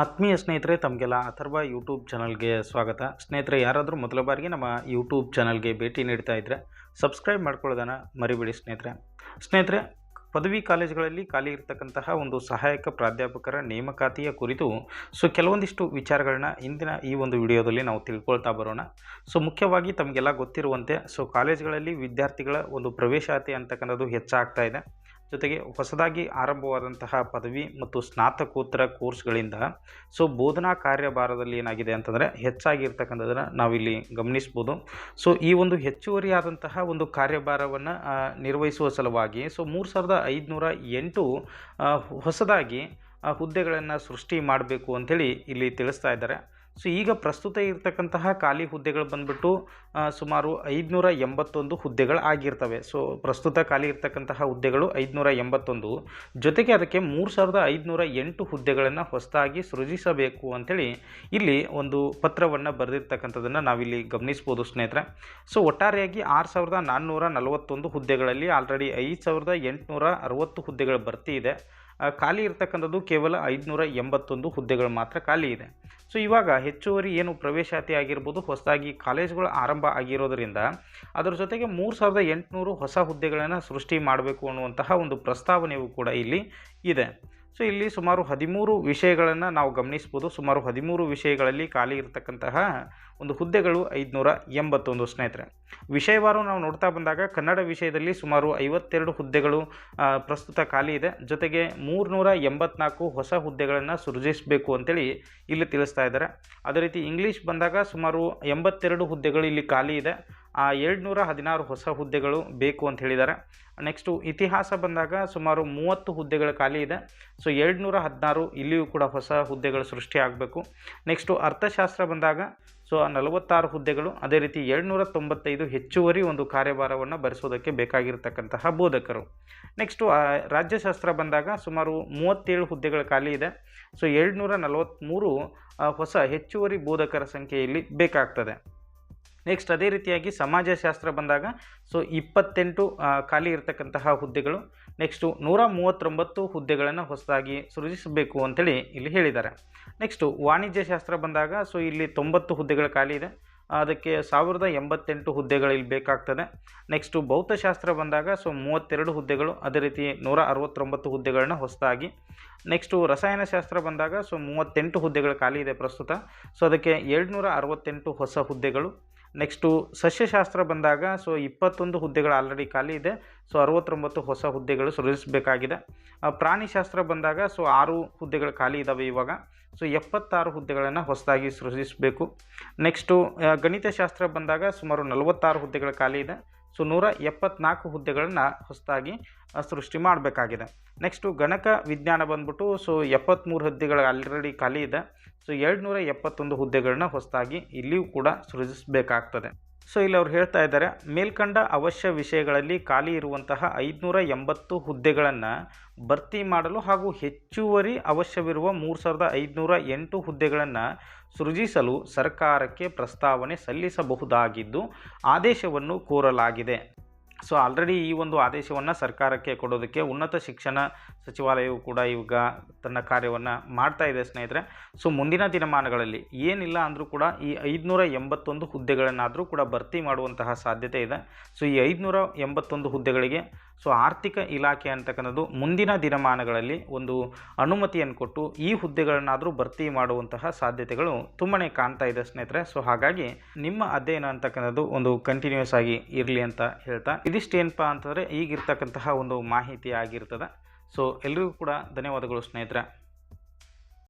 ಆತ್ಮೀಯ ಸ್ನೇಹಿತರೆ, ತಮಗೆಲ್ಲ ಅಥರ್ವ ಯೂಟ್ಯೂಬ್ ಚಾನಲ್ಗೆ ಸ್ವಾಗತ. ಸ್ನೇಹಿತರೆ, ಯಾರಾದರೂ ಮೊದಲ ಬಾರಿಗೆ ನಮ್ಮ ಯೂಟ್ಯೂಬ್ ಚಾನಲ್ಗೆ ಭೇಟಿ ನೀಡ್ತಾ ಇದ್ದರೆ ಸಬ್ಸ್ಕ್ರೈಬ್ ಮಾಡ್ಕೊಳ್ಳೋದನ್ನು ಮರಿಬೇಡಿ ಸ್ನೇಹಿತರೆ. ಸ್ನೇಹಿತರೆ, ಪದವಿ ಕಾಲೇಜುಗಳಲ್ಲಿ ಖಾಲಿ ಇರತಕ್ಕಂತಹ ಒಂದು ಸಹಾಯಕ ಪ್ರಾಧ್ಯಾಪಕರ ನೇಮಕಾತಿಯ ಕುರಿತು ಸೊ ಕೆಲವೊಂದಿಷ್ಟು ವಿಚಾರಗಳನ್ನ ಇಂದಿನ ಈ ಒಂದು ವಿಡಿಯೋದಲ್ಲಿ ನಾವು ತಿಳ್ಕೊಳ್ತಾ ಬರೋಣ. ಸೊ ಮುಖ್ಯವಾಗಿ ತಮಗೆಲ್ಲ ಗೊತ್ತಿರುವಂತೆ, ಸೊ ಕಾಲೇಜುಗಳಲ್ಲಿ ವಿದ್ಯಾರ್ಥಿಗಳ ಒಂದು ಪ್ರವೇಶಾತಿ ಅಂತಕ್ಕಂಥದ್ದು ಹೆಚ್ಚಾಗ್ತಾ ಇದೆ. ಜೊತೆಗೆ ಹೊಸದಾಗಿ ಆರಂಭವಾದಂತಹ ಪದವಿ ಮತ್ತು ಸ್ನಾತಕೋತ್ತರ ಕೋರ್ಸ್ಗಳಿಂದ. ಸೊ, ಬೋಧನಾ ಕಾರ್ಯಭಾರದಲ್ಲಿ ಏನಾಗಿದೆ ಅಂತಂದರೆ ಹೆಚ್ಚಾಗಿರ್ತಕ್ಕಂಥದ್ದನ್ನು ನಾವಿಲ್ಲಿ ಗಮನಿಸ್ಬೋದು. ಸೊ, ಈ ಒಂದು ಹೆಚ್ಚುವರಿಯಾದಂತಹ ಒಂದು ಕಾರ್ಯಭಾರವನ್ನು ನಿರ್ವಹಿಸುವ ಸಲುವಾಗಿ, ಸೊ, ಮೂರು ಸಾವಿರದ ಐದುನೂರ ಎಂಟು ಹೊಸದಾಗಿ ಹುದ್ದೆಗಳನ್ನು ಸೃಷ್ಟಿ ಮಾಡಬೇಕು ಅಂಥೇಳಿ ಇಲ್ಲಿ ತಿಳಿಸ್ತಾ ಇದ್ದಾರೆ. ಸೊ ಈಗ ಪ್ರಸ್ತುತ ಇರತಕ್ಕಂತಹ ಖಾಲಿ ಹುದ್ದೆಗಳು ಬಂದ್ಬಿಟ್ಟು ಸುಮಾರು ಐದುನೂರ ಎಂಬತ್ತೊಂದು ಹುದ್ದೆಗಳು ಆಗಿರ್ತವೆ. ಸೊ ಪ್ರಸ್ತುತ ಖಾಲಿ ಇರ್ತಕ್ಕಂತಹ ಹುದ್ದೆಗಳು ಐದುನೂರ ಎಂಬತ್ತೊಂದು. ಜೊತೆಗೆ ಅದಕ್ಕೆ ಮೂರು ಸಾವಿರದ ಐದುನೂರ ಎಂಟು ಹುದ್ದೆಗಳನ್ನು ಹೊಸದಾಗಿ ಸೃಜಿಸಬೇಕು ಅಂಥೇಳಿ ಇಲ್ಲಿ ಒಂದು ಪತ್ರವನ್ನು ಬರೆದಿರ್ತಕ್ಕಂಥದ್ದನ್ನು ನಾವಿಲ್ಲಿ ಗಮನಿಸ್ಬೋದು ಸ್ನೇಹಿತರೆ. ಸೊ ಒಟ್ಟಾರೆಯಾಗಿ ಆರು ಸಾವಿರದ ನಾನ್ನೂರ ನಲವತ್ತೊಂದು ಹುದ್ದೆಗಳಲ್ಲಿ ಆಲ್ರೆಡಿ ಐದು ಸಾವಿರದ ಎಂಟುನೂರ ಅರವತ್ತು ಹುದ್ದೆಗಳ ಭರ್ತಿ ಇದೆ. ಖಾಲಿ ಇರ್ತಕ್ಕಂಥದ್ದು ಕೇವಲ ಐದುನೂರ ಎಂಬತ್ತೊಂದು ಹುದ್ದೆಗಳು ಮಾತ್ರ ಖಾಲಿ ಇದೆ. ಸೊ ಇವಾಗ ಹೆಚ್ಚುವರಿ ಏನು ಪ್ರವೇಶಾತಿ ಆಗಿರ್ಬೋದು, ಹೊಸದಾಗಿ ಕಾಲೇಜುಗಳು ಆರಂಭ ಆಗಿರೋದರಿಂದ ಅದರ ಜೊತೆಗೆ ಮೂರು ಸಾವಿರದ ಎಂಟುನೂರು ಹೊಸ ಹುದ್ದೆಗಳನ್ನು ಸೃಷ್ಟಿ ಮಾಡಬೇಕು ಅನ್ನುವಂತಹ ಒಂದು ಪ್ರಸ್ತಾವನೆಯೂ ಕೂಡ ಇಲ್ಲಿ ಇದೆ. ಸೊ ಇಲ್ಲಿ ಸುಮಾರು ಹದಿಮೂರು ವಿಷಯಗಳನ್ನು ನಾವು ಗಮನಿಸ್ಬೋದು. ಸುಮಾರು ಹದಿಮೂರು ವಿಷಯಗಳಲ್ಲಿ ಖಾಲಿ ಇರತಕ್ಕಂತಹ ಒಂದು ಹುದ್ದೆಗಳು ಐದುನೂರ ಎಂಬತ್ತೊಂದು ಸ್ನೇಹಿತರೆ. ವಿಷಯವಾರು ನಾವು ನೋಡ್ತಾ ಬಂದಾಗ ಕನ್ನಡ ವಿಷಯದಲ್ಲಿ ಸುಮಾರು ಐವತ್ತೆರಡು ಹುದ್ದೆಗಳು ಪ್ರಸ್ತುತ ಖಾಲಿ ಇದೆ. ಜೊತೆಗೆ ಮೂರುನೂರ ಎಂಬತ್ನಾಲ್ಕು ಹೊಸ ಹುದ್ದೆಗಳನ್ನು ಸೃಜಿಸಬೇಕು ಅಂತೇಳಿ ಇಲ್ಲಿ ತಿಳಿಸ್ತಾ ಇದ್ದಾರೆ. ಅದೇ ರೀತಿ ಇಂಗ್ಲೀಷ್ ಬಂದಾಗ ಸುಮಾರು ಎಂಬತ್ತೆರಡು ಹುದ್ದೆಗಳು ಇಲ್ಲಿ ಖಾಲಿ ಇದೆ. ಆ ಏಳ್ನೂರ ಹದಿನಾರು ಹೊಸ ಹುದ್ದೆಗಳು ಬೇಕು ಅಂತ ಹೇಳಿದ್ದಾರೆ. ನೆಕ್ಸ್ಟು ಇತಿಹಾಸ ಬಂದಾಗ ಸುಮಾರು ಮೂವತ್ತು ಹುದ್ದೆಗಳ ಖಾಲಿ ಇದೆ. ಸೊ ಏಳ್ನೂರ ಹದಿನಾರು ಇಲ್ಲಿಯೂ ಕೂಡ ಹೊಸ ಹುದ್ದೆಗಳು ಸೃಷ್ಟಿಯಾಗಬೇಕು ನೆಕ್ಸ್ಟು ಅರ್ಥಶಾಸ್ತ್ರ ಬಂದಾಗ ಸೊ ನಲವತ್ತಾರು ಹುದ್ದೆಗಳು ಅದೇ ರೀತಿ ಏಳ್ನೂರ ತೊಂಬತ್ತೈದು ಹೆಚ್ಚುವರಿ ಒಂದು ಕಾರ್ಯಭಾರವನ್ನು ಭರಿಸೋದಕ್ಕೆ ಬೇಕಾಗಿರ್ತಕ್ಕಂತಹ ಬೋಧಕರು. ನೆಕ್ಸ್ಟು ರಾಜ್ಯಶಾಸ್ತ್ರ ಬಂದಾಗ ಸುಮಾರು ಮೂವತ್ತೇಳು ಹುದ್ದೆಗಳ ಖಾಲಿ ಇದೆ. ಸೊ ಏಳ್ನೂರ ನಲವತ್ತ್ಮೂರು ಹೊಸ ಹೆಚ್ಚುವರಿ ಬೋಧಕರ ಸಂಖ್ಯೆಯಲ್ಲಿ ಬೇಕಾಗ್ತದೆ. ನೆಕ್ಸ್ಟ್ ಅದೇ ರೀತಿಯಾಗಿ ಸಮಾಜಶಾಸ್ತ್ರ ಬಂದಾಗ ಸೊ ಇಪ್ಪತ್ತೆಂಟು ಖಾಲಿ ಇರತಕ್ಕಂತಹ ಹುದ್ದೆಗಳು ನೆಕ್ಸ್ಟು ನೂರ ಮೂವತ್ತೊಂಬತ್ತು ಹುದ್ದೆಗಳನ್ನು ಹೊಸದಾಗಿ ಸೃಜಿಸಬೇಕು ಅಂತೇಳಿ ಇಲ್ಲಿ ಹೇಳಿದ್ದಾರೆ. ನೆಕ್ಸ್ಟು ವಾಣಿಜ್ಯಶಾಸ್ತ್ರ ಬಂದಾಗ ಸೊ ಇಲ್ಲಿ ತೊಂಬತ್ತು ಹುದ್ದೆಗಳು ಖಾಲಿ ಇದೆ. ಅದಕ್ಕೆ ಸಾವಿರದ ಎಂಬತ್ತೆಂಟು ಹುದ್ದೆಗಳು ಇಲ್ಲಿ ಬೇಕಾಗ್ತದೆ. ನೆಕ್ಸ್ಟು ಭೌತಶಾಸ್ತ್ರ ಬಂದಾಗ ಸೊ ಮೂವತ್ತೆರಡು ಹುದ್ದೆಗಳು, ಅದೇ ರೀತಿ ನೂರ ಅರವತ್ತೊಂಬತ್ತು ಹುದ್ದೆಗಳನ್ನ ಹೊಸದಾಗಿ. ನೆಕ್ಸ್ಟು ರಸಾಯನಶಾಸ್ತ್ರ ಬಂದಾಗ ಸೊ ಮೂವತ್ತೆಂಟು ಹುದ್ದೆಗಳು ಖಾಲಿ ಇದೆ ಪ್ರಸ್ತುತ. ಸೊ ಅದಕ್ಕೆ ಏಳ್ನೂರ ಅರವತ್ತೆಂಟು ಹೊಸ ಹುದ್ದೆಗಳು ನೆಕ್ಸ್ಟು ಸಸ್ಯಶಾಸ್ತ್ರ ಬಂದಾಗ ಸೊ ಇಪ್ಪತ್ತೊಂದು ಹುದ್ದೆಗಳು ಆಲ್ರೆಡಿ ಖಾಲಿ ಇದೆ. ಸೊ ಅರವತ್ತೊಂಬತ್ತು ಹೊಸ ಹುದ್ದೆಗಳು ಸೃಜಿಸಬೇಕಾಗಿದೆ. ಪ್ರಾಣಿಶಾಸ್ತ್ರ ಬಂದಾಗ ಸೊ ಆರು ಹುದ್ದೆಗಳು ಖಾಲಿ ಇದ್ದಾವೆ ಇವಾಗ. ಸೊ ಎಪ್ಪತ್ತಾರು ಹುದ್ದೆಗಳನ್ನು ಹೊಸದಾಗಿ ಸೃಜಿಸಬೇಕು. ನೆಕ್ಸ್ಟು ಗಣಿತಶಾಸ್ತ್ರ ಬಂದಾಗ ಸುಮಾರು ನಲವತ್ತಾರು ಹುದ್ದೆಗಳು ಖಾಲಿ ಇದೆ. ಸೊ ನೂರ ಎಪ್ಪತ್ನಾಲ್ಕು ಹುದ್ದೆಗಳನ್ನು ಹೊಸದಾಗಿ ಸೃಷ್ಟಿ ಮಾಡಬೇಕಾಗಿದೆ. ನೆಕ್ಸ್ಟು ಗಣಕ ವಿಜ್ಞಾನ ಬಂದ್ಬಿಟ್ಟು, ಸೊ ಎಪ್ಪತ್ತ್ಮೂರು ಹುದ್ದೆಗಳು ಆಲ್ರೆಡಿ ಖಾಲಿ ಇದೆ. ಸೊ ಎರಡುನೂರ ಎಪ್ಪತ್ತೊಂದು ಹುದ್ದೆಗಳನ್ನ ಹೊಸದಾಗಿ ಇಲ್ಲಿಯೂ ಕೂಡ ಸೃಜಿಸಬೇಕಾಗ್ತದೆ. ಸೊ ಇಲ್ಲಿ ಅವ್ರು ಹೇಳ್ತಾ ಇದ್ದಾರೆ, ಮೇಲ್ಕಂಡ ಅವಶ್ಯ ವಿಷಯಗಳಲ್ಲಿ ಖಾಲಿ ಇರುವಂತಹ ಐದುನೂರ ಎಂಬತ್ತು ಹುದ್ದೆಗಳನ್ನು ಭರ್ತಿ ಮಾಡಲು ಹಾಗೂ ಹೆಚ್ಚುವರಿ ಅವಶ್ಯವಿರುವ ಮೂರು ಸಾವಿರದ ಐದುನೂರ ಎಂಟು ಹುದ್ದೆಗಳನ್ನು ಸೃಜಿಸಲು ಸರ್ಕಾರಕ್ಕೆ ಪ್ರಸ್ತಾವನೆ ಸಲ್ಲಿಸಬಹುದಾಗಿದ್ದು, ಆದೇಶವನ್ನು ಕೋರಲಾಗಿದೆ. ಸೊ ಆಲ್ರೆಡಿ ಈ ಒಂದು ಆದೇಶವನ್ನು ಸರ್ಕಾರಕ್ಕೆ ಕೊಡೋದಕ್ಕೆ ಉನ್ನತ ಶಿಕ್ಷಣ ಸಚಿವಾಲಯವು ಕೂಡ ಈಗ ತನ್ನ ಕಾರ್ಯವನ್ನು ಮಾಡ್ತಾ ಇದೆ ಸ್ನೇಹಿತರೆ. ಸೊ ಮುಂದಿನ ದಿನಮಾನಗಳಲ್ಲಿ ಏನಿಲ್ಲ ಅಂದರೂ ಕೂಡ ಈ ಐದುನೂರ ಎಂಬತ್ತೊಂದು ಹುದ್ದೆಗಳನ್ನಾದರೂ ಕೂಡ ಭರ್ತಿ ಮಾಡುವಂತಹ ಸಾಧ್ಯತೆ ಇದೆ. ಸೊ ಈ ಐದುನೂರ ಎಂಬತ್ತೊಂದು ಹುದ್ದೆಗಳಿಗೆ ಸೊ ಆರ್ಥಿಕ ಇಲಾಖೆ ಅಂತಕ್ಕಂಥದ್ದು ಮುಂದಿನ ದಿನಮಾನಗಳಲ್ಲಿ ಒಂದು ಅನುಮತಿಯನ್ನು ಕೊಟ್ಟು ಈ ಹುದ್ದೆಗಳನ್ನಾದರೂ ಭರ್ತಿ ಮಾಡುವಂತಹ ಸಾಧ್ಯತೆಗಳು ತುಂಬಾ ಕಾಣ್ತಾ ಇದೆ ಸ್ನೇಹಿತರೆ. ಸೊ ಹಾಗಾಗಿ ನಿಮ್ಮ ಅಧ್ಯಯನ ಅಂತಕ್ಕಂಥದ್ದು ಒಂದು ಕಂಟಿನ್ಯೂಸ್ ಆಗಿ ಇರಲಿ ಅಂತ ಹೇಳ್ತಾ ಇದಿಷ್ಟು ಏನಪ್ಪ ಅಂತಂದರೆ ಈಗಿರ್ತಕ್ಕಂತಹ ಒಂದು ಮಾಹಿತಿ ಆಗಿರ್ತದೆ. ಸೊ ಎಲ್ರಿಗೂ ಕೂಡ ಧನ್ಯವಾದಗಳು ಸ್ನೇಹಿತರೆ.